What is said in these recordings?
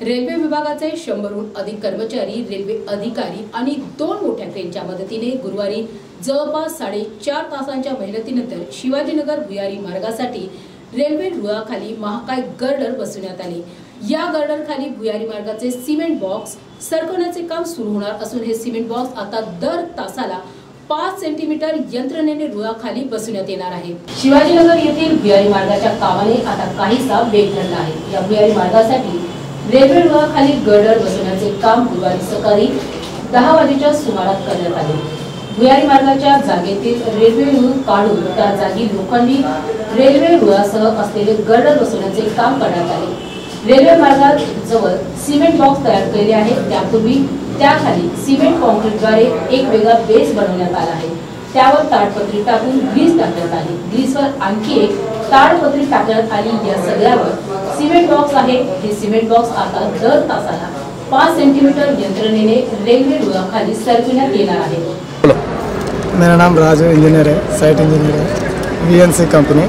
Railway विभागाचे शंभरहून अधिक कर्मचारी रेल्वे अधिकारी आणि दोन मोठ्या क्रेनच्या मदतीने गुरुवारी जवळपास साडेचार तासांच्या मेहनतीनंतर शिवाजीनगर भुयारी मार्गासाठी रेल्वे रुळाखाली महाकाय गर्डर बसवण्यात आले. या गर्डर खाली भुयारी मार्गाचे सिमेंट बॉक्स सरकवण्याचे काम सुरू होणार असून हे सिमेंट बॉक्स आता दर तासाला पाच सेंटीमीटर यंत्रणेने रुळाखाली बसवण्यात येणार आहे. शिवाजीनगर येथील भुयारी मार्गाच्या कामाने आता काहीसा वेग धरला आहे. या भुयारी मार्गासाठी रेल्वे रुळाखाली गर्डर बसवण्याचे काम गुरुवारी सकाळी दहा वाजेच्या सुमारास करण्यात आले. भुयारी मार्गाच्या जागेतील रेल्वे रुळ काढून त्या जागी लोकांनी रेल्वे रुळासह असलेले गर्डर बसवण्याचे काम करण्यात आले. रेल्वे मार्गात जवळ सिमेंट बॉक्स तयार केले आहे त्यापूर्वी त्याखाली सिमेंट कॉन्क्रीटद्वारे एक वेगळा बेस बनवण्यात आला आहे. त्यावर ताडपत्री टाकून ग्रीस टाकण्यात आली. ग्रीसवर आणखी एक ताडपत्री टाकण्यात आली या सगळ्यावर सिमेंट बॉक्स आहे. हे सिमेंट बॉक्स आता दर तासाला पाच सेंटीमीटर यंत्रणेने रेल्वे रुळाखाली सरकवण्यात येणार आहे. मेरा नाम राजू इंजीनियर है साइट इंजीनियर है. वीएनसी कंपनी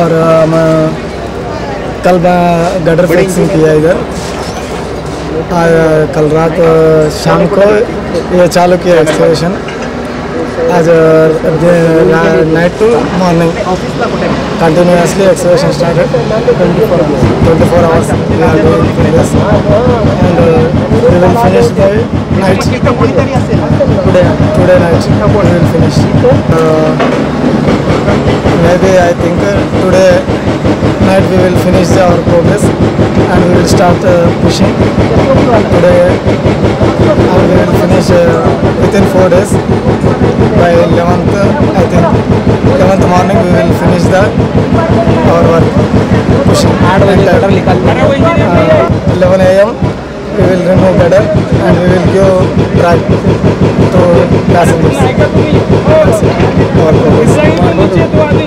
और मैं कल मैं गटर फिक्सिंग किया इधर। कल रात शाम को ये चालू किया excavation आज night to morning continuously excavation started twenty four hours we are doing this and we will finish by night today today night we will finish uh, maybe i think uh, today night we will finish our progress and we will start uh, pushing today and we will finish uh, within Four 11th uh, i think 11th morning we will finish the our work pushing uh, 11 a.m we will remove gutter and we will give drive to passengers. That's it. Our progress.